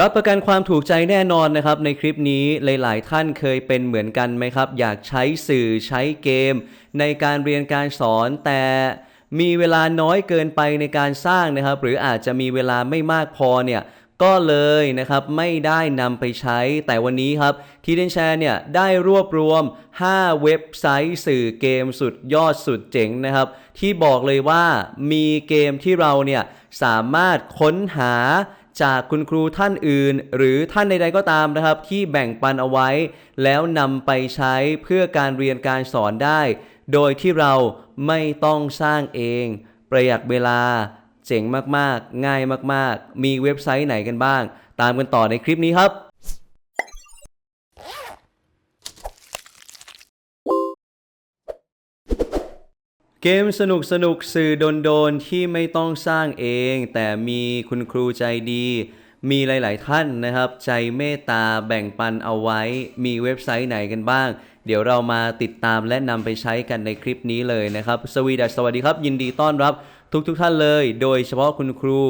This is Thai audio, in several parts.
รับประกันความถูกใจแน่นอนนะครับ ในคลิปนี้หลาย ๆ ท่านเคยเป็นเหมือนกันไหมครับ อยากใช้สื่อใช้เกม ในการเรียนการสอนแต่มีเวลาน้อยเกินไปในการสร้างนะครับ หรืออาจจะมีเวลาไม่มากพอเนี่ยก็เลยนะครับไม่ได้นำไปใช้แต่วันนี้ครับทีเดนแชร์เนี่ยได้รวบรวม 5 เว็บไซต์สื่อเกมสุดยอดสุดเจ๋งนะครับ ที่บอกเลยว่ามีเกมที่เราเนี่ยสามารถค้นหา จากคุณครูท่านอื่น หรือท่านใดๆก็ตามนะครับ ที่แบ่งปันเอาไว้ แล้วนำไปใช้เพื่อการเรียนการสอนได้ โดยที่เราไม่ต้องสร้างเอง ประหยัดเวลา เจ๋งมากๆ ง่ายมากๆ มีเว็บไซต์ไหนกันบ้าง ตามกันต่อในคลิปนี้ครับ เกมสนุกสนุกสื่อโดนๆที่ไม่ต้องสร้างเอง แต่มีคุณครูใจดี มีหลาย ๆ ท่านนะครับ ใจเมตตาแบ่งปันเอาไว้ มีเว็บไซต์ไหนกันบ้าง เดี๋ยวเรามาติดตามและนำไปใช้กันในคลิปนี้เลยนะครับ สวีดัสสวัสดีครับ ยินดีต้อนรับทุกๆทท่านเลย โดยเฉพาะคุณครู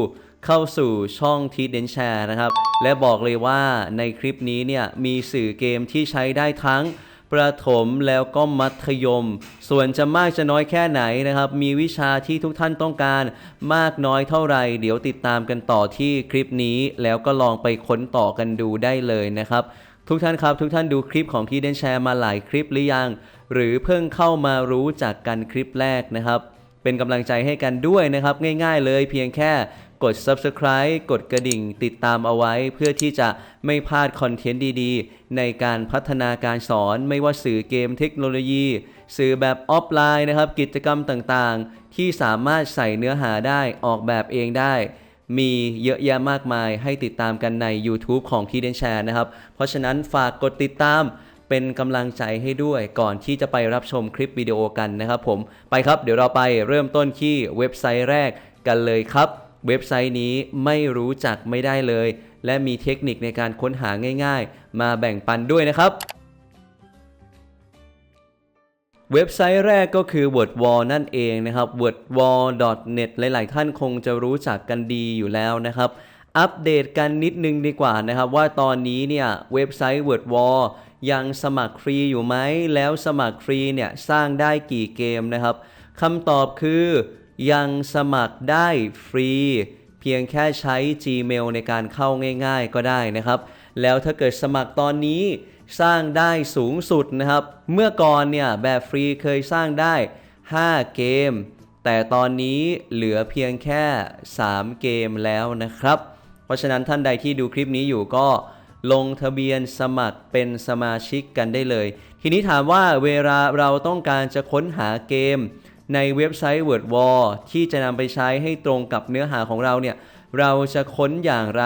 เข้าสู่ช่องทีเดนแชร์นะครับ และบอกเลยว่าในคลิปนี้เนี่ยมีสื่อเกมที่ใช้ได้ทั้ง ประถมแล้วก็มัธยม ส่วนจะมากจะน้อยแค่ไหนนะครับ มีวิชาที่ทุกท่านต้องการมากน้อยเท่าไหร่ เดี๋ยวติดตามกันต่อที่คลิปนี้ แล้วก็ลองไปค้นต่อกันดูได้เลยนะครับทุกท่านครับ ทุกท่านดูคลิปของที่เดนแชร์มาหลายคลิปหรือยัง หรือเพิ่งเข้ามารู้จักกันคลิปแรกนะครับ เป็นกำลังใจให้กันด้วยนะครับ ง่ายๆเลยเพียงแค่ กด subscribe กดกระดิ่งติดตามเอาไว้ เพื่อที่จะไม่พลาดคอนเทนต์ดีๆ ในการพัฒนาการสอนไม่ว่าสื่อเกมเทคโนโลยี สื่อแบบออฟไลน์นะครับ กิจกรรมต่างๆ ที่สามารถใส่เนื้อหาได้ออกแบบเองได้มีเยอะแยะมากมายให้ติดตามกันใน YouTube ของที่เดนแชร์นะครับ เพราะฉะนั้นฝากกดติดตามเป็นกำลังใจให้ด้วยก่อนที่จะไปรับชมคลิปวิดีโอกันนะครับผม ไปครับเดี๋ยวเราไปเริ่มต้นที่เว็บไซต์แรกกันเลยครับ เว็บไซต์นี้ไม่รู้จักไม่ได้เลย และมีเทคนิคในการค้นหาง่ายๆ มาแบ่งปันด้วยนะครับ เว็บไซต์แรกก็คือ WordWall นั่นเองนะครับ wordwall.net หลายๆ ท่านคงจะรู้จักกันดีอยู่แล้วนะครับ อัปเดตกันนิดนึงดีกว่านะครับ ว่าตอนนี้เนี่ยเว็บไซต์ WordWall ยังสมัครฟรีอยู่ไหม แล้วสมัครฟรีเนี่ยสร้างได้กี่เกมนะครับคำตอบคือ ยังสมัครได้ฟรี เพียงแค่ใช้ Gmail ในการเข้าง่ายๆก็ได้นะครับ แล้วถ้าเกิดสมัครตอนนี้สร้างได้สูงสุดนะครับ เมื่อก่อนเนี่ยแบบฟรีเคยสร้างได้ 5 เกม แต่ตอนนี้เหลือเพียงแค่ 3 เกมแล้วนะครับ เพราะฉะนั้นท่านใดที่ดูคลิปนี้อยู่ก็ลงทะเบียนสมัครเป็นสมาชิกกันได้เลย ทีนี้ถามว่าเวลาเราต้องการจะค้นหาเกม ในเว็บไซต์ WordWall ที่จะนำไปใช้ให้ตรงกับเนื้อหาของเราเนี่ย เราจะค้นอย่างไร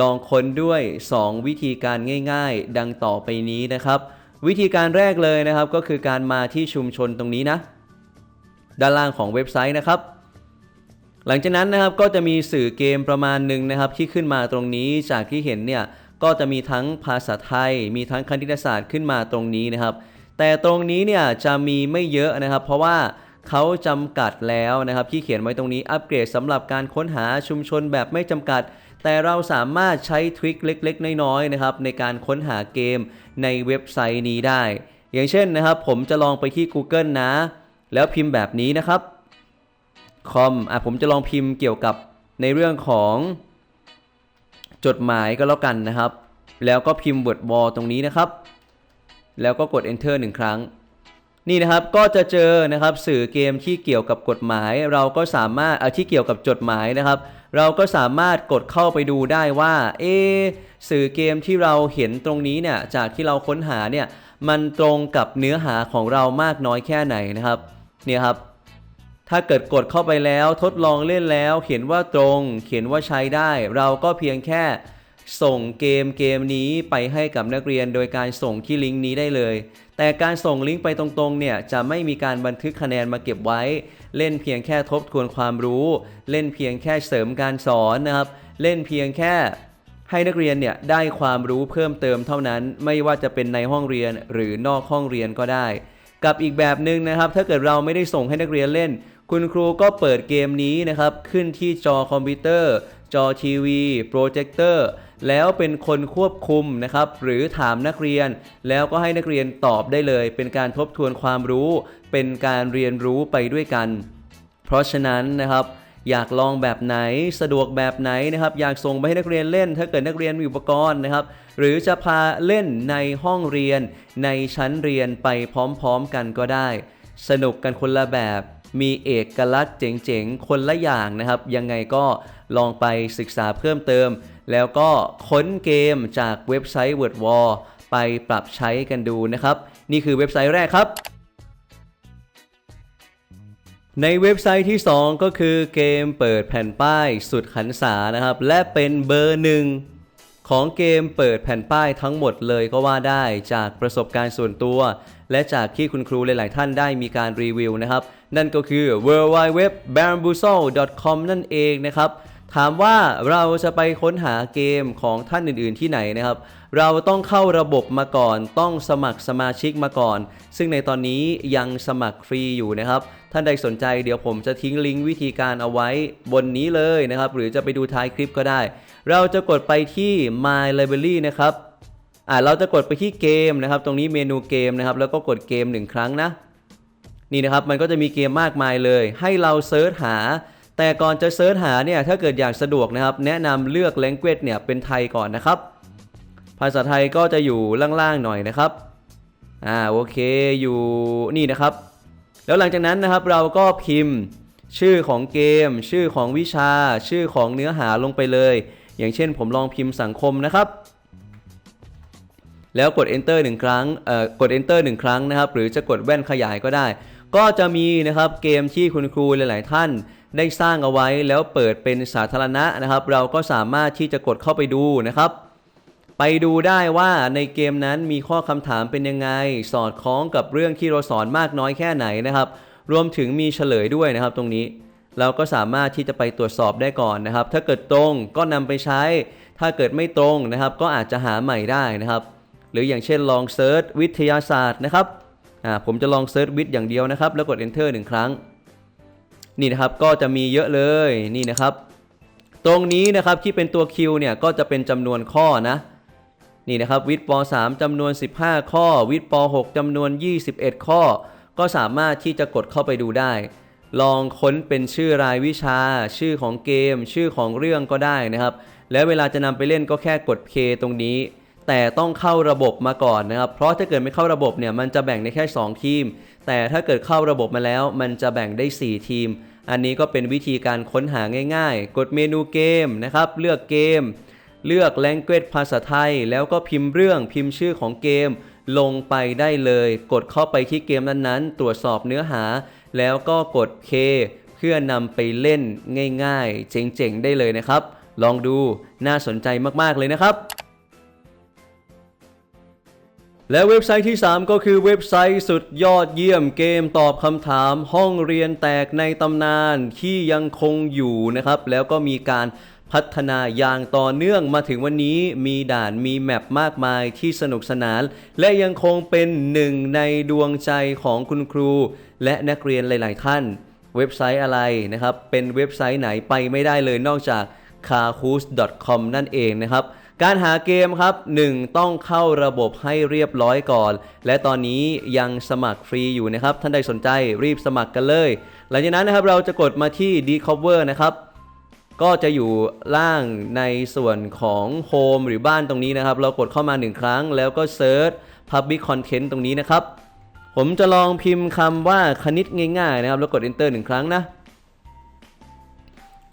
ลองค้นด้วย 2 วิธีการง่ายๆ ดังต่อไปนี้นะครับ วิธีการแรกเลยนะครับก็คือการมาที่ชุมชนตรงนี้นะ ด้านล่างของเว็บไซต์นะครับ หลังจากนั้นนะครับก็จะมีสื่อเกมประมาณหนึ่งนะครับ ที่ขึ้นมาตรงนี้จากที่เห็นเนี่ยก็จะมีทั้งภาษาไทย มีทั้งคณิตศาสตร์ขึ้นมาตรงนี้นะครับ แต่ตรงนี้เนี่ยจะมีไม่เยอะนะครับ เพราะว่า เขาจำกัดแล้วนะครับที่เขียนไว้ตรงนี้อัปเกรดสำหรับการค้นหาชุมชนแบบไม่จำกัด แต่เราสามารถใช้ทริคเล็กๆ น้อยๆนะครับในการค้นหาเกมในเว็บไซต์นี้ได้ อย่างเช่นนะครับ ผมจะลองไปที่ Google นะ แล้วพิมพ์แบบนี้นะครับคอมอะผมจะลองพิมพ์เกี่ยวกับในเรื่องของจดหมายก็แล้วกันนะครับ แล้วก็พิมพ์ word wall ตรงนี้นะครับ แล้วก็กด enter หนึ่งครั้ง นี่นะครับก็จะเจอนะครับสื่อเกมที่เกี่ยวกับกฎหมาย เราก็สามารถที่เกี่ยวกับจดหมายนะครับ เราก็สามารถกดเข้าไปดูได้ว่าเอสื่อเกมที่เราเห็นตรงนี้เนี่ยจากที่เราค้นหาเนี่ยมันตรงกับเนื้อหาของเรามากน้อยแค่ไหนนะครับเนี่ยครับถ้าเกิดกดเข้าไปแล้วทดลองเล่นแล้วเขียนว่าตรงเขียนว่าใช้ได้ เราก็เพียงแค่ส่งเกมเกมนี้ไปให้กับนักเรียนโดยการส่งที่ลิงก์นี้ได้เลย แต่การส่งลิงก์ไปตรงๆเนี่ยจะไม่มีการบันทึกคะแนนมาเก็บไว้ เล่นเพียงแค่ทบทวนความรู้ เล่นเพียงแค่เสริมการสอนนะครับ เล่นเพียงแค่ให้นักเรียนเนี่ยได้ความรู้เพิ่มเติมเท่านั้น ไม่ว่าจะเป็นในห้องเรียนหรือนอกห้องเรียนก็ได้ กับอีกแบบหนึ่งนะครับ ถ้าเกิดเราไม่ได้ส่งให้นักเรียนเล่น คุณครูก็เปิดเกมนี้นะครับ ขึ้นที่จอคอมพิวเตอร์ จอทีวีโปรเจคเตอร์ แล้วเป็นคนควบคุมนะครับ หรือถามนักเรียน แล้วก็ให้นักเรียนตอบได้เลย เป็นการทบทวนความรู้ เป็นการเรียนรู้ไปด้วยกัน เพราะฉะนั้นนะครับอยากลองแบบไหนสะดวกแบบไหนนะครับ อยากส่งไปให้นักเรียนเล่น ถ้าเกิดนักเรียนมีอุปกรณ์นะครับ หรือจะพาเล่นในห้องเรียน ในชั้นเรียนไปพร้อมๆกันก็ได้ สนุกกันคนละแบบ มีเอกลักษณ์เจ๋งๆ คนละอย่างนะครับ ยังไงก็ลองไปศึกษาเพิ่มเติม แล้วก็ค้นเกมจากเว็บไซต์ Word Wall ไปปรับใช้กันดูนะครับ นี่คือเว็บไซต์แรกครับ ในเว็บไซต์ที่ 2 ก็คือเกมเปิดแผ่นป้ายสุดขันษานะครับ และเป็นเบอร์หนึ่งของเกมเปิดแผ่นป้ายทั้งหมดเลยก็ว่าได้จากประสบการณ์ส่วนตัว และจากที่คุณครูหลาย ๆ ท่านได้มีการรีวิวนะครับ นั่นก็คือ w w w b a m b o o z l c o m นั่นเองนะครับ ถามว่าเราจะไปค้นหาเกมของท่านอื่น ๆ ที่ไหนนะครับ เราต้องเข้าระบบมาก่อน ต้องสมัครสมาชิกมาก่อน ซึ่งในตอนนี้ยังสมัครฟรีอยู่นะครับ ท่านใดสนใจเดี๋ยวผมจะทิ้งลิงก์วิธีการเอาไว้บนนี้เลยนะครับ หรือจะไปดูท้ายคลิปก็ได้ เราจะกดไปที่ My Library นะครับอ่าเราจะกดไปที่เกมนะครับ ตรงนี้เมนูเกมนะครับ แล้วก็กดเกมหนึ่งครั้งนะ นี่นะครับ มันก็จะมีเกมมากมายเลย ให้เราเซิร์ชหา แต่ก่อนจะเซิร์ชหาเนี่ยถ้าเกิดอยากสะดวกนะครับ แนะนำเลือก language เนี่ยเป็นไทยก่อนนะครับ ภาษาไทยก็จะอยู่ล่างๆหน่อยนะครับอ่าโอเคอยู่นี่นะครับ แล้วหลังจากนั้นนะครับเราก็พิมพ์ชื่อของเกม ชื่อของวิชา ชื่อของเนื้อหาลงไปเลย อย่างเช่นผมลองพิมพ์สังคมนะครับ แล้วกด enter หนึ่งครั้งเอ่อกด enter หนึ่งครั้งนะครับ หรือจะกดแว่นขยายก็ได้ ก็จะมีนะครับเกมที่คุณครูหลาย ๆ ท่าน ได้สร้างเอาไว้แล้วเปิดเป็นสาธารณะนะครับ เราก็สามารถที่จะกดเข้าไปดูนะครับ ไปดูได้ว่าในเกมนั้นมีข้อคำถามเป็นยังไง สอดคล้องกับเรื่องที่เราสอนมากน้อยแค่ไหนนะครับ รวมถึงมีเฉลยด้วยนะครับตรงนี้ เราก็สามารถที่จะไปตรวจสอบได้ก่อนนะครับ ถ้าเกิดตรงก็นำไปใช้ ถ้าเกิดไม่ตรงนะครับ ก็อาจจะหาใหม่ได้นะครับ หรืออย่างเช่นลองเซิร์ชวิทยาศาสตร์นะครับอ่าผมจะลองเซิร์ชวิทย์อย่างเดียวนะครับ แล้วกด enter หนึ่งครั้ง นี่นะครับก็จะมีเยอะเลยนี่นะครับ ตรงนี้นะครับที่เป็นตัว Q เนี่ยก็จะเป็นจำนวนข้อนะนี่นะครับวิทย์ป .3 จำนวน 15 ข้อ วิทย์ป .6 จำนวน 21 ข้อ ก็สามารถที่จะกดเข้าไปดูได้ ลองค้นเป็นชื่อรายวิชา ชื่อของเกม ชื่อของเรื่องก็ได้นะครับ แล้วเวลาจะนำไปเล่นก็แค่กด K ตรงนี้ แต่ต้องเข้าระบบมาก่อนนะครับ เพราะถ้าเกิดไม่เข้าระบบเนี่ยมันจะแบ่งได้แค่ 2 ทีม แต่ถ้าเกิดเข้าระบบมาแล้ว มันจะแบ่งได้ 4 ทีม อันนี้ก็เป็นวิธีการค้นหาง่ายๆ กดเมนูเกมนะครับ เลือกเกม เลือก language ภาษาไทย แล้วก็พิมพ์เรื่องพิมพ์ชื่อของเกม ลงไปได้เลย กดเข้าไปที่เกมนั้นๆ ตรวจสอบเนื้อหา แล้วก็กด K เพื่อนำไปเล่นง่ายๆ เจ๋งๆ ได้เลยนะครับ ลองดูน่าสนใจมากๆเลยนะครับ และเว็บไซต์ที่ 3 ก็คือเว็บไซต์สุดยอดเยี่ยมเกมตอบคำถามห้องเรียนแตกในตำนานที่ยังคงอยู่นะครับ แล้วก็มีการพัฒนาอย่างต่อเนื่องมาถึงวันนี้มีด่านมีแมปมากมายที่สนุกสนาน และยังคงเป็นหนึ่งในดวงใจของคุณครู และนักเรียนหลาย ๆ ท่าน เว็บไซต์อะไรนะครับ เป็นเว็บไซต์ไหนไปไม่ได้เลยนอกจาก c a h o o s c o m นั่นเองนะครับ การหาเกมครับ 1. ต้องเข้าระบบให้เรียบร้อยก่อน และตอนนี้ยังสมัครฟรีอยู่นะครับ ท่านใดสนใจรีบสมัครกันเลย หลังจากนั้นนะครับเราจะกดมาที่ Discover นะครับ ก็จะอยู่ล่างในส่วนของ Home หรือบ้านตรงนี้นะครับ เรากดเข้ามา 1 ครั้ง แล้วก็ Search Public Content ตรงนี้นะครับ ผมจะลองพิมพ์คำว่าคณิตง่ายๆนะครับ แล้วกด Enter 1 ครั้งนะ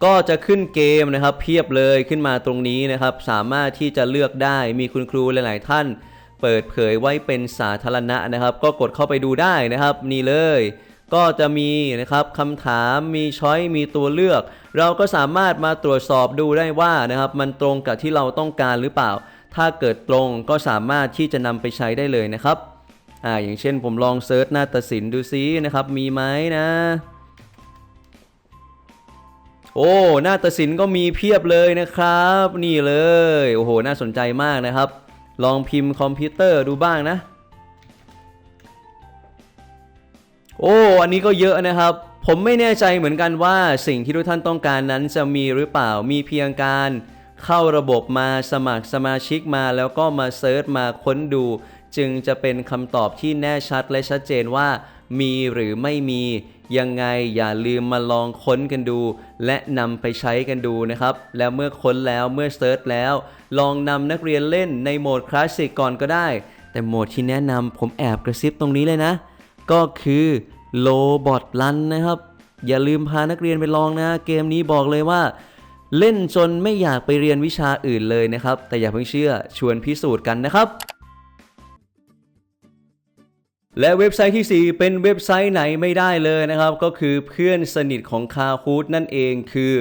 ก็จะขึ้นเกมนะครับ เพียบเลยขึ้นมาตรงนี้นะครับ สามารถที่จะเลือกได้มีคุณครูหลาย ๆ ท่าน เปิดเผยไว้เป็นสาธารณะนะครับ ก็กดเข้าไปดูได้นะครับ นี่เลย ก็จะมีนะครับคำถามมีช้อยมีตัวเลือก เราก็สามารถมาตรวจสอบดูได้ว่านะครับ มันตรงกับที่เราต้องการหรือเปล่า ถ้าเกิดตรงก็สามารถที่จะนำไปใช้ได้เลยนะครับอ่าอย่างเช่นผมลองเซิร์ชหน้าตัดสินดูซินะครับ มีไหมนะ โอ้หน้าตัดสินก็มีเพียบเลยนะครับ นี่เลย โอ้โห น่าสนใจมากนะครับ ลองพิมพ์คอมพิวเตอร์ดูบ้างนะ โอ้ อันนี้ก็เยอะนะครับ ผมไม่แน่ใจเหมือนกันว่าสิ่งที่ทุกท่านต้องการนั้นจะมีหรือเปล่า มีเพียงการเข้าระบบมาสมัครสมาชิกมาแล้วก็มาเซิร์ชมาค้นดู จึงจะเป็นคำตอบที่แน่ชัดและชัดเจนว่า มีหรือไม่มี ยังไงอย่าลืมมาลองค้นกันดู และนำไปใช้กันดูนะครับ แล้วเมื่อค้นแล้วเมื่อเซิร์ชแล้ว ลองนำนักเรียนเล่นในโหมดคลาสสิกก่อนก็ได้ แต่โหมดที่แนะนำผมแอบกระซิบตรงนี้เลยนะ ก็คือโลบอทลันนะครับ อย่าลืมพานักเรียนไปลองนะ เกมนี้บอกเลยว่าเล่นจนไม่อยากไปเรียนวิชาอื่นเลยนะครับ แต่อย่าเพิ่งเชื่อชวนพิสูจน์กันนะครับ และเว็บไซต์ที่ 4 เป็นเว็บไซต์ไหนไม่ได้เลยนะครับ ก็คือเพื่อนสนิทของคาฮูดนั่นเองคือ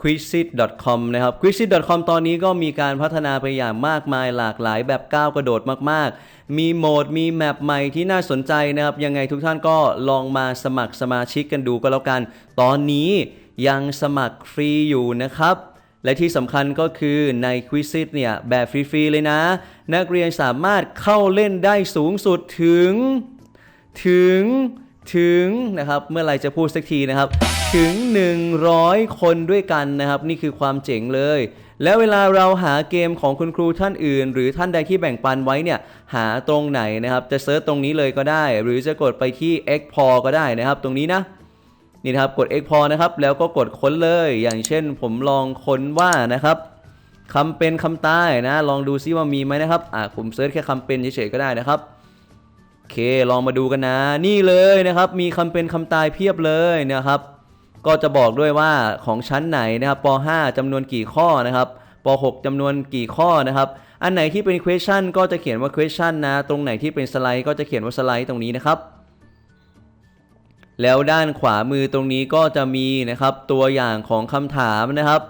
quizit.com นะครับ quizit.com ตอนนี้ก็มีการพัฒนาไปอย่างมากมายหลากหลายแบบก้าวกระโดดมาก ๆ มีโหมดมีแมปใหม่ที่น่าสนใจนะครับ ยังไงทุกท่านก็ลองมาสมัครสมาชิกกันดูก็แล้วกัน ตอนนี้ยังสมัครฟรีอยู่นะครับและที่สำคัญก็คือใน Quizit เนี่ยแบบฟรี ๆ เลยนะ นักเรียนสามารถเข้าเล่นได้สูงสุดถึง ถึงถึงนะครับเมื่อไรจะพูดสักทีนะครับ ถึง 100 คนด้วยกันนะครับ นี่คือความเจ๋งเลย แล้วเวลาเราหาเกมของคุณครูท่านอื่น หรือท่านใดที่แบ่งปันไว้เนี่ยหาตรงไหนนะครับ จะเซิร์ชตรงนี้เลยก็ได้ หรือจะกดไปที่ e x p o r ก็ได้นะครับ ตรงนี้นะนี่นะครับกด e x p o r นะครับแล้วก็กดค้นเลย อย่างเช่น ผมลองค้นว่านะครับคำเป็นคำตายนะ ลองดูซิว่ามีไหมนะครับอ่าผมเซิร์ชแค่คำเป็นเฉยๆก็ได้นะครับ เคลองมาดูกันนะ นี่เลยนะครับ มีคำเป็นคำตายเพียบเลยนะครับ ก็จะบอกด้วยว่าของชั้นไหนนะครับป .5 จำนวนกี่ข้อนะครับป .6 จำนวนกี่ข้อนะครับ อันไหนที่เป็น question ก็จะเขียนว่า question นะ ตรงไหนที่เป็นสไลด์ก็จะเขียนว่าสไลด์ตรงนี้นะครับ แล้วด้านขวามือตรงนี้ก็จะมีนะครับตัวอย่างของคำถามนะครับ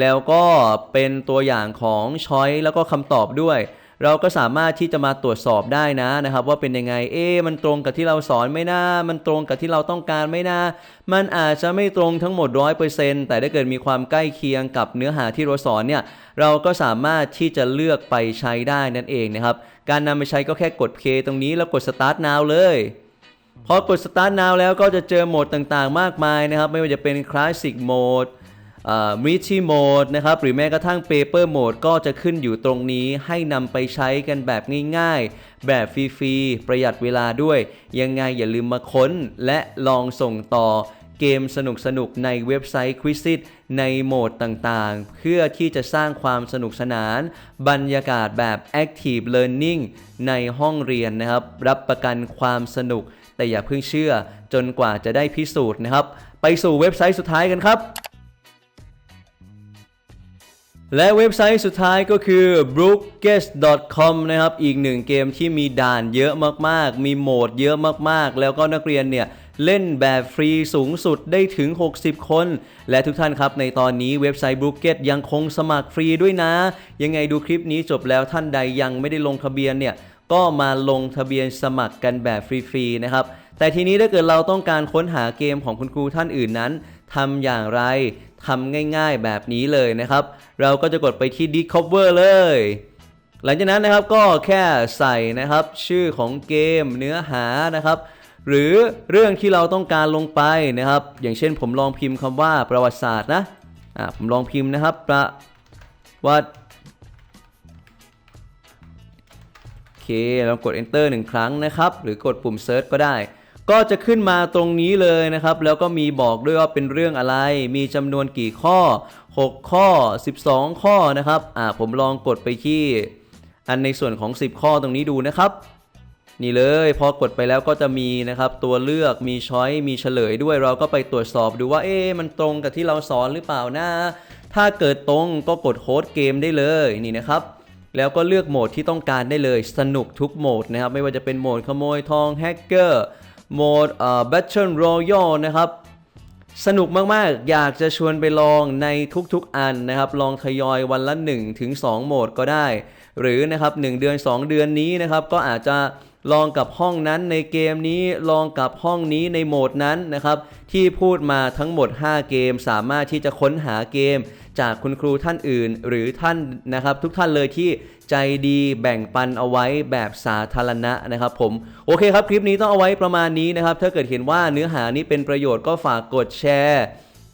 แล้วก็เป็นตัวอย่างของช้อยแล้วก็คำตอบด้วย เราก็สามารถที่จะมาตรวจสอบได้นะนะครับ ว่าเป็นยังไง เอ๊มันตรงกับที่เราสอนไหม่น่ามันตรงกับที่เราต้องการไหม่น่ามันอาจจะไม่ตรงทั้งหมด100%แต่ถ้าเกิดมีความใกล้เคียงกับเนื้อหาที่เราสอนเนี่ยเราก็สามารถที่จะเลือกไปใช้ได้นั่นเองนะครับ การนำไปใช้ก็แค่กด K ตรงนี้แล้วกด Start Now เลยพอกด Start Now แล้วก็จะเจอโหมดต่างๆ มากมายนะครับ ไม่ว่าจะเป็น Classic Mode มิชิโหมดนะครับหรือแม้กระทั่ง Paper Mode ก็จะขึ้นอยู่ตรงนี้ให้นำไปใช้กันแบบง่ายๆ แบบฟรีๆ ประหยัดเวลาด้วย ยังไงอย่าลืมมาค้นและลองส่งต่อเกมสนุกๆในเว็บไซต์ Quizit ในโหมดต่างๆ เพื่อที่จะสร้างความสนุกสนาน บรรยากาศแบบ Active Learning ในห้องเรียนนะครับ รับประกันความสนุก แต่อย่าเพิ่งเชื่อจนกว่าจะได้พิสูจน์นะครับ ไปสู่เว็บไซต์สุดท้ายกันครับ และเว็บไซต์สุดท้ายก็คือ brookes.com นะครับ อีกหนึ่งเกมที่มีด่านเยอะมากๆ มีโหมดเยอะมากๆ แล้วก็นักเรียนเนี่ยเล่นแบบฟรีสูงสุดได้ถึง 60 คน และทุกท่านครับในตอนนี้เว็บไซต์ b r o o k e s ยังคงสมัครฟรีด้วยนะ ยังไงดูคลิปนี้จบแล้วท่านใดยังไม่ได้ลงทะเบียนเนี่ยก็มาลงทะเบียนสมัครกันแบบฟรีๆนะครับแต่ทีนี้ถ้าเกิดเราต้องการค้นหาเกมของคุณครูท่านอื่นนั้นทำอย่างไร ทำง่ายๆแบบนี้เลยนะครับ เราก็จะกดไปที่ Discover เลย หลังจากนั้นนะครับก็แค่ใส่นะครับชื่อของเกมเนื้อหานะครับ หรือเรื่องที่เราต้องการลงไปนะครับ อย่างเช่นผมลองพิมพ์คำว่าประวัติศาสตร์นะอ่าผมลองพิมพ์นะครับประวัติโอเคเรากด enter หนึ่งครั้งนะครับ หรือกดปุ่ม search ก็ได้ ก็จะขึ้นมาตรงนี้เลยนะครับ แล้วก็มีบอกด้วยว่าเป็นเรื่องอะไร มีจำนวนกี่ข้อ 6 ข้อ 12 ข้อนะครับ อ่าผมลองกดไปที่ อันในส่วนของ 10 ข้อตรงนี้ดูนะครับ นี่เลยพอกดไปแล้วก็จะมีนะครับ ตัวเลือกมีช้อยมีเฉลยด้วยเราก็ไปตรวจสอบดูว่าเอ๊มันตรงกับที่เราสอนหรือเปล่านะ ถ้าเกิดตรงก็กดโค้ดเกมได้เลยนี่นะครับแล้วก็เลือกโหมดที่ต้องการได้เลยสนุกทุกโหมดนะครับ ไม่ว่าจะเป็นโหมดขโมยทองแฮกเกอร์ โหมดเอ่อ Battle Royale นะครับ สนุกมากๆ อยากจะชวนไปลองในทุกๆอันนะครับ ลองทยอยวันละ1ถึง2โหมดก็ได้ หรือนะครับ 1 เดือน 2 เดือนนี้นะครับ ก็อาจจะ ลองกับห้องนั้นในเกมนี้ลองกับห้องนี้ในโหมดนั้นนะครับ ที่พูดมาทั้งหมด 5 เกม สามารถที่จะค้นหาเกม จากคุณครูท่านอื่น หรือท่านนะครับ ทุกท่านเลยที่ใจดีแบ่งปันเอาไว้แบบสาธารณะนะครับผมโอเคครับคลิปนี้ต้องเอาไว้ประมาณนี้นะครับ ถ้าเกิดเห็นว่าเนื้อหานี้เป็นประโยชน์ก็ฝากกดแชร์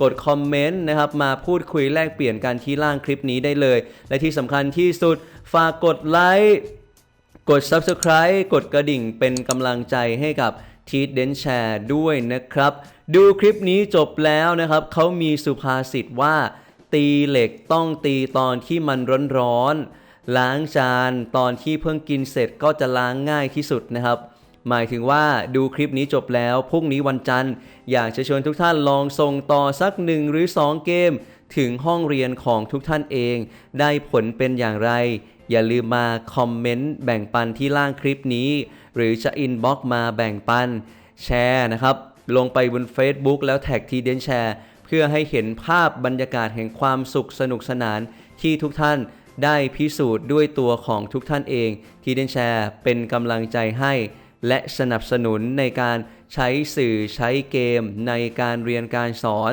กดคอมเมนต์นะครับมาพูดคุยแลกเปลี่ยนกันที่ล่างคลิปนี้ได้เลย และที่สำคัญที่สุดฝากกดไลค์ กด Subscribe กดกระดิ่งเป็นกำลังใจให้กับทีเดนแชร์ด้วยนะครับ ดูคลิปนี้จบแล้วนะครับ เขามีสุภาษิตว่า ตีเหล็กต้องตีตอนที่มันร้อนๆล้างจานตอนที่เพิ่งกินเสร็จก็จะล้างง่ายที่สุดนะครับ หมายถึงว่าดูคลิปนี้จบแล้วพรุ่งนี้วันจันทร์อยากจะชวนทุกท่านลองส่งต่อสักหนึ่งหรือ 2 เกม ถึงห้องเรียนของทุกท่านเอง ได้ผลเป็นอย่างไร อย่าลืมมาคอมเมนต์แบ่งปันที่ล่างคลิปนี้ หรือจะอินบ็อกมาแบ่งปันแชร์นะครับ ลงไปบน Facebook แล้วแท็กทีเดนแชร์ เพื่อให้เห็นภาพบรรยากาศแห่งความสุขสนุกสนานที่ทุกท่านได้พิสูจน์ด้วยตัวของทุกท่านเองทีเดนแชร์เป็นกำลังใจให้ และสนับสนุนในการใช้สื่อใช้เกม ในการเรียนการสอน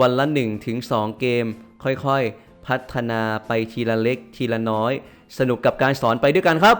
วันละ 1-2 เกม ค่อยๆ พัฒนาไปทีละเล็กทีละน้อย สนุกกับการสอนไปด้วยกันครับ